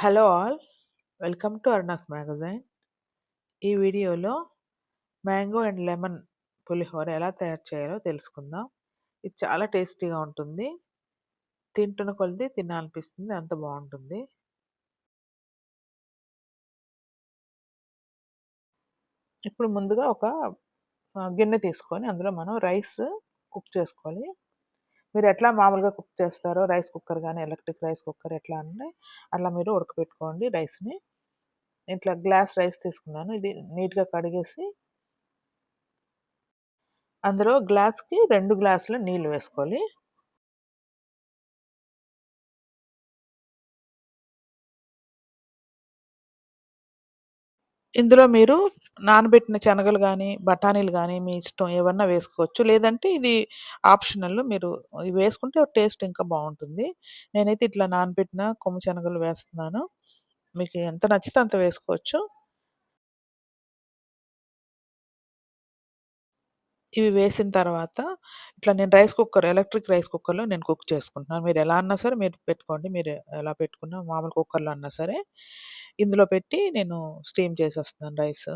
Hello all welcome to అర్నాస్ magazine ఈ వీడియోలో మ్యాంగో అండ్ లెమన్ పులిహోర ఎలా తయారు చేయాలో తెలుసుకుందాం. ఇది చాలా టేస్టీగా ఉంటుంది. తింటున్న కొలది తినాలనిపిస్తుంది. అంత బాగుంటుంది. ఇప్పుడు ముందుగా ఒక గిన్నె తీసుకొని అందులో మనం రైస్ కుక్ చేసుకోవాలి. మీరు ఎట్లా మామూలుగా కుక్ చేస్తారో రైస్ కుక్కర్ కానీ ఎలక్ట్రిక్ రైస్ కుక్కర్ ఎట్లా అంటే అట్లా మీరు ఉడకపెట్టుకోండి రైస్ని. ఇట్లా గ్లాస్ రైస్ తీసుకున్నాను. ఇది నీట్గా కడిగేసి అందులో గ్లాస్కి రెండు గ్లాసుల నీళ్ళు వేసుకోవాలి. ఇందులో మీరు నానబెట్టిన శనగలు కానీ బఠానీలు కానీ మీ ఇష్టం ఏమన్నా వేసుకోవచ్చు. లేదంటే ఇది ఆప్షనల్ మీరు ఇవి వేసుకుంటే టేస్ట్ ఇంకా బాగుంటుంది. నేనైతే ఇట్లా నానబెట్టిన కొమ్ము శనగలు వేస్తున్నాను. మీకు ఎంత నచ్చితే అంత వేసుకోవచ్చు. ఇవి వేసిన తర్వాత ఇట్లా నేను రైస్ కుక్కర్ ఎలక్ట్రిక్ రైస్ కుక్కర్లో నేను కుక్ చేసుకుంటున్నాను. మీరు ఎలా అన్నా సరే మీరు పెట్టుకోండి. మీరు ఎలా పెట్టుకున్నా మామూలు కుక్కర్లో అన్నా సరే. ఇందులో పెట్టి నేను స్టీమ్ చేసేస్తున్నాను రైస్.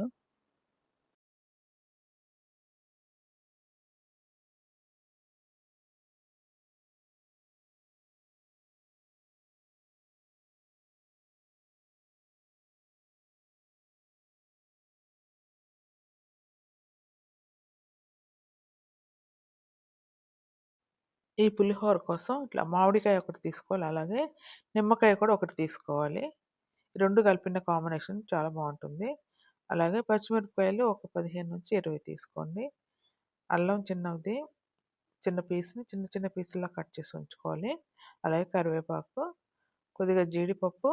ఈ పులిహోర కోసం ఇట్లా మామిడికాయ ఒకటి తీసుకోవాలి. అలాగే నిమ్మకాయ కూడా ఒకటి తీసుకోవాలి. రెండు కలిపిన కాంబినేషన్ చాలా బాగుంటుంది. అలాగే పచ్చిమిరపకాయలు ఒక పదిహేను నుంచి ఇరవై తీసుకోండి. అల్లం చిన్నది చిన్న పీస్ని చిన్న చిన్న పీసులా కట్ చేసి ఉంచుకోవాలి. అలాగే కరివేపాకు కొద్దిగా జీడిపప్పు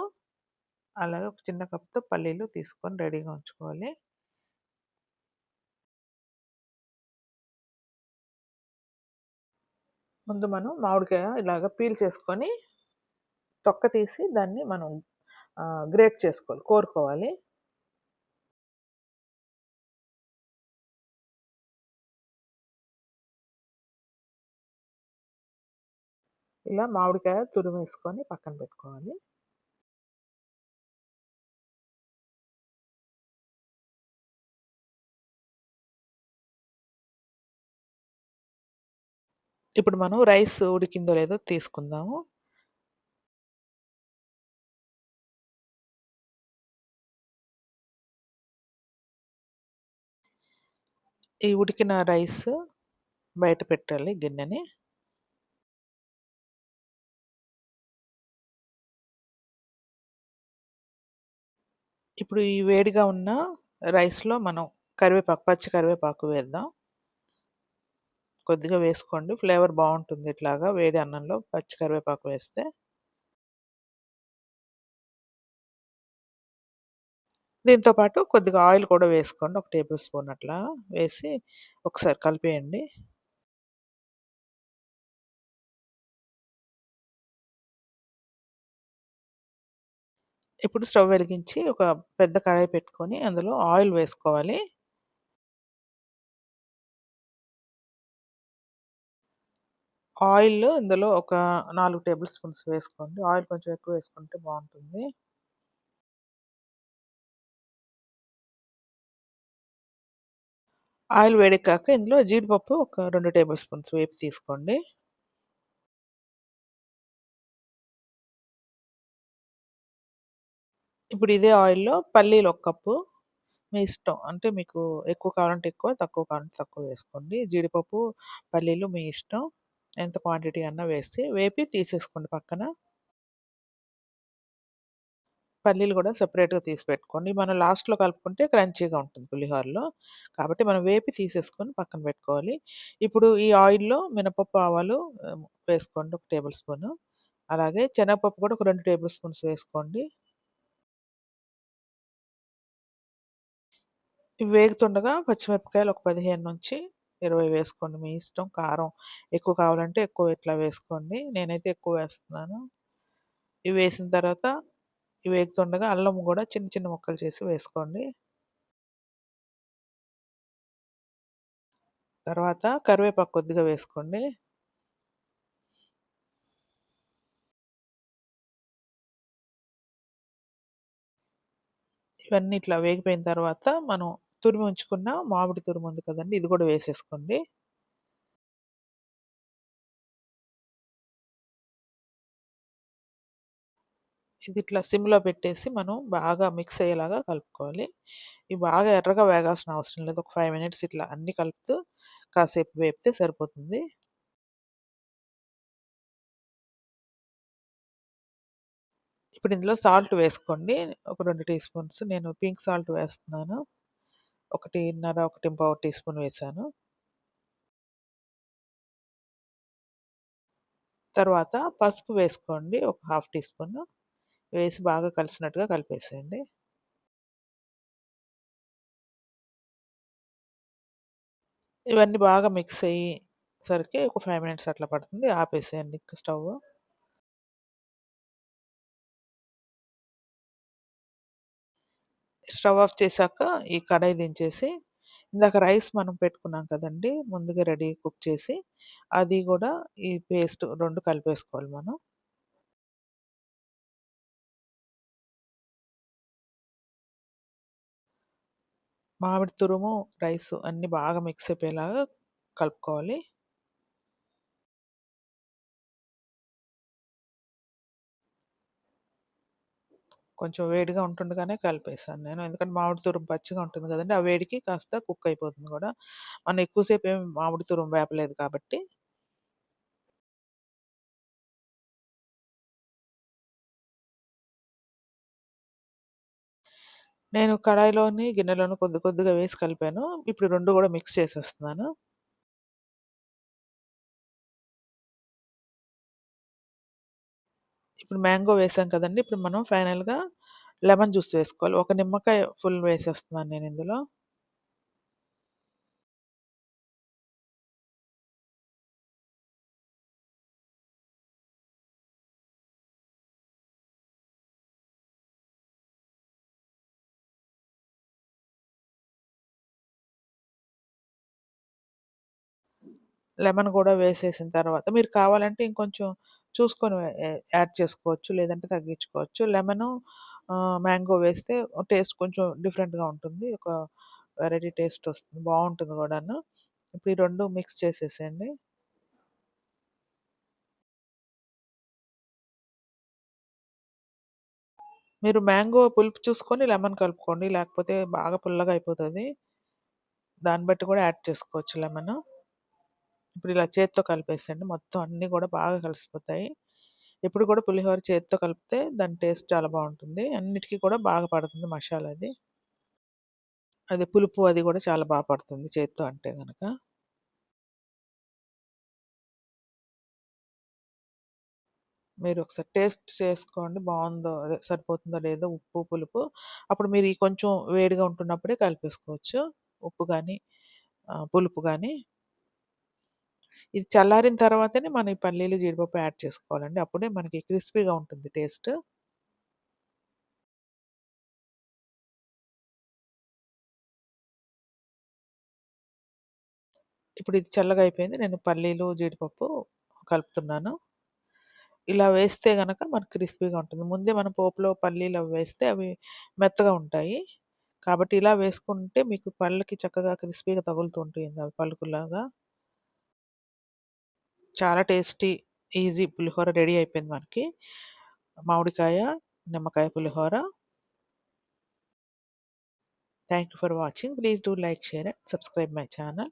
అలాగే ఒక చిన్న కప్తో పల్లీలు తీసుకొని రెడీగా ఉంచుకోవాలి. ముందు మనం మామిడికాయ ఇలాగ పీల్ చేసుకొని తొక్క తీసి దాన్ని మనం గ్రేట్ చేసుకోవాలి కోరుకోవాలి. ఇలా మామిడికాయ తురిమేసుకొని పక్కన పెట్టుకోవాలి. ఇప్పుడు మనం రైస్ ఉడికిందో లేదో తీసుకుందాము. ఈ ఉడికిన రైస్ బయట పెట్టాలి గిన్నెని. ఇప్పుడు ఈ వేడిగా ఉన్న రైస్లో మనం కరివేపాకు పచ్చి కరివేపాకు వేద్దాం. కొద్దిగా వేసుకోండి. ఫ్లేవర్ బాగుంటుంది ఇట్లాగా వేడి అన్నంలో పచ్చి కరివేపాకు వేస్తే. దీంతో పాటు కొద్దిగా ఆయిల్ కూడా వేసుకోండి. ఒక టేబుల్ స్పూన్ అట్లా వేసి ఒకసారి కలిపేయండి. ఇప్పుడు స్టవ్ వెలిగించి ఒక పెద్ద కడాయి పెట్టుకొని అందులో ఆయిల్ వేసుకోవాలి. ఆయిల్ ఇందులో ఒక నాలుగు టేబుల్ స్పూన్స్ వేసుకోండి. ఆయిల్ కొంచెం ఎక్కువ వేసుకుంటే బాగుంటుంది. ఆయిల్ వేడెక్కాక ఇందులో జీడిపప్పు ఒక రెండు టేబుల్ స్పూన్స్ వేపి తీసుకోండి ఇప్పుడు ఇదే ఆయిల్‌లో పల్లీలు ఒక కప్పు మీ ఇష్టం. అంటే మీకు ఎక్కువ కావాలంటే ఎక్కువ, తక్కువ కావాలంటే తక్కువ వేసుకోండి. జీడిపప్పు, పల్లీలు మీ ఇష్టం. ఎంత క్వాంటిటీ అన్నా వేసి, వేపి తీసేసుకోండి పక్కన. పల్లీలు కూడా సెపరేట్‌గా తీసి పెట్టుకోండి. మనం లాస్ట్‌లో కలుపుకుంటే క్రంచీగా ఉంటుంది పులిహోరలో. కాబట్టి మనం వేపి తీసేసుకొని పక్కన పెట్టుకోవాలి. ఇప్పుడు ఈ ఆయిల్‌లో మినపప్పు, ఆవాలు వేసుకోండి ఒక టేబుల్ స్పూను. అలాగే శనగపప్పు కూడా ఒక రెండు టేబుల్ స్పూన్స్ వేసుకోండి. ఇవి వేగుతుండగా పచ్చిమిరపకాయలు ఒక పదిహేను నుంచి ఇరవై వేసుకోండి మీ ఇష్టం కారం ఎక్కువ కావాలంటే ఎక్కువ ఇట్లా వేసుకోండి నేనైతే ఎక్కువ వేస్తున్నాను ఇవి వేసిన తర్వాత ఇవి వేగుతుండగా అల్లం కూడా చిన్న చిన్న ముక్కలు చేసి వేసుకోండి తర్వాత కరివేపాకు కొద్దిగా వేసుకోండి ఇవన్నీ ఇట్లా వేగిపోయిన తర్వాత మనం తురిమి ఉంచుకున్న మామిడి తురిమి ఉంది కదండి ఇది కూడా వేసేసుకోండి. ఇది ఇట్లా సిమ్‌లో పెట్టేసి మనం బాగా మిక్స్ అయ్యేలాగా కలుపుకోవాలి. ఇవి బాగా ఎర్రగా వేగాల్సిన అవసరం లేదు. ఒక ఫైవ్ మినిట్స్ ఇట్లా అన్నీ కలుపుతూ కాసేపు వేపితే సరిపోతుంది. ఇప్పుడు ఇందులో సాల్ట్ వేసుకోండి. ఒక రెండు టీ స్పూన్స్ నేను పింక్ సాల్ట్ వేస్తున్నాను. 1:30, 1 టీ స్పూన్ వేసాను తర్వాత పసుపు వేసుకోండి. ఒక హాఫ్ టీ స్పూన్ వేసి బాగా కలిసినట్టుగా కలిపేసేయండి. ఇవన్నీ బాగా మిక్స్ అయ్యేసరికి ఒక ఫైవ్ మినిట్స్ అట్లా పడుతుంది. ఆపేసేయండి స్టవ్ స్టవ్ ఆఫ్ చేశాక ఈ కడాయి దించేసి, ఇందాక రైస్ మనం పెట్టుకున్నాం కదండి ముందుగా రెడీ కుక్ చేసి, అది కూడా ఈ పేస్ట్ రెండు కలిపేసుకోవాలి మనం. మామిడి తురుము, రైస్ అన్నీ బాగా మిక్స్ అయిపోయేలాగా కలుపుకోవాలి. కొంచెం వేడిగా ఉంటుండగానే కలిపేసాను నేను. ఎందుకంటే మామిడి తురుము పచ్చిగా ఉంటుంది కదండి ఆ వేడికి కాస్త కుక్ అయిపోతుంది కూడా మనం ఎక్కువ సేపు ఏమి మామిడి తురుము వేపలేదు కాబట్టి. నేను కడాయిలోని, గిన్నెలోని కొద్ది కొద్దిగా వేసి కలిపాను. ఇప్పుడు 2 గూడా మిక్స్ చేసేస్తున్నాను. ఇప్పుడు మ్యాంగో వేసాం కదండీ! ఇప్పుడు మనం ఫైనల్‌గా లెమన్ జ్యూస్ వేసుకోవాలి. ఒక నిమ్మకాయ ఫుల్ వేసేస్తున్నాను నేనిందులో. లెమన్ కూడా వేసేసిన తర్వాత మీరు కావాలంటే ఇంకొంచెం చూసుకొని యాడ్ చేసుకోవచ్చు. లేదంటే తగ్గించుకోవచ్చు. లెమను మ్యాంగో వేస్తే టేస్ట్ కొంచెం డిఫరెంట్‌గా ఉంటుంది. ఒక వెరైటీ టేస్ట్ వస్తుంది. బాగుంటుంది కూడాను ఇప్పుడు ఈ రెండు మిక్స్ చేసేసేయండి. మీరు మ్యాంగో పులుపు చూసుకొని లెమన్ కలుపుకోండి. లేకపోతే బాగా పుల్లగా అయిపోతుంది దాన్ని బట్టి కూడా యాడ్ చేసుకోవచ్చు లెమను. ఇప్పుడు ఇలా చేత్తో కలిపేసేయండి. మొత్తం అన్నీ కూడా బాగా కలిసిపోతాయి. ఎప్పుడు కూడా పులిహోర చేత్తో కలిపితే దాని టేస్ట్ చాలా బాగుంటుంది అన్నిటికీ కూడా బాగా పడుతుంది మసాలా అది. అది పులుపు అది కూడా చాలా బాగా పడుతుంది చేత్తో అంటే కనుక మీరు ఒకసారి టేస్ట్ చేసుకోండి. బాగుందో అదే సరిపోతుందో లేదో ఉప్పు, పులుపు. అప్పుడు మీరు ఈ కొంచెం వేడిగా ఉంటున్నప్పుడే కలిపేసుకోవచ్చు. ఉప్పు కానీ పులుపు కానీ ఇది చల్లారిన తర్వాతనే మనం ఈ పల్లీలు, జీడిపప్పు యాడ్ చేసుకోవాలండి. అప్పుడే మనకి క్రిస్పీగా ఉంటుంది టేస్ట్. ఇప్పుడు ఇది చల్లగా అయిపోయింది. నేను పల్లీలు, జీడిపప్పు కలుపుతున్నాను. ఇలా వేస్తే కనుక మనకు క్రిస్పీగా ఉంటుంది. ముందే మన పోపులో పల్లీలు అవి వేస్తే అవి మెత్తగా ఉంటాయి. కాబట్టి ఇలా వేసుకుంటే మీకు పళ్ళకి చక్కగా క్రిస్పీగా తగులుతూ ఉంటుంది అవి పలుకులాగా. చాలా టేస్టీ, ఈజీ పులిహోర రెడీ అయిపోయింది మనకి. మామిడికాయ, నిమ్మకాయ పులిహోర. Thank you for watching. Please do like, share and subscribe my channel.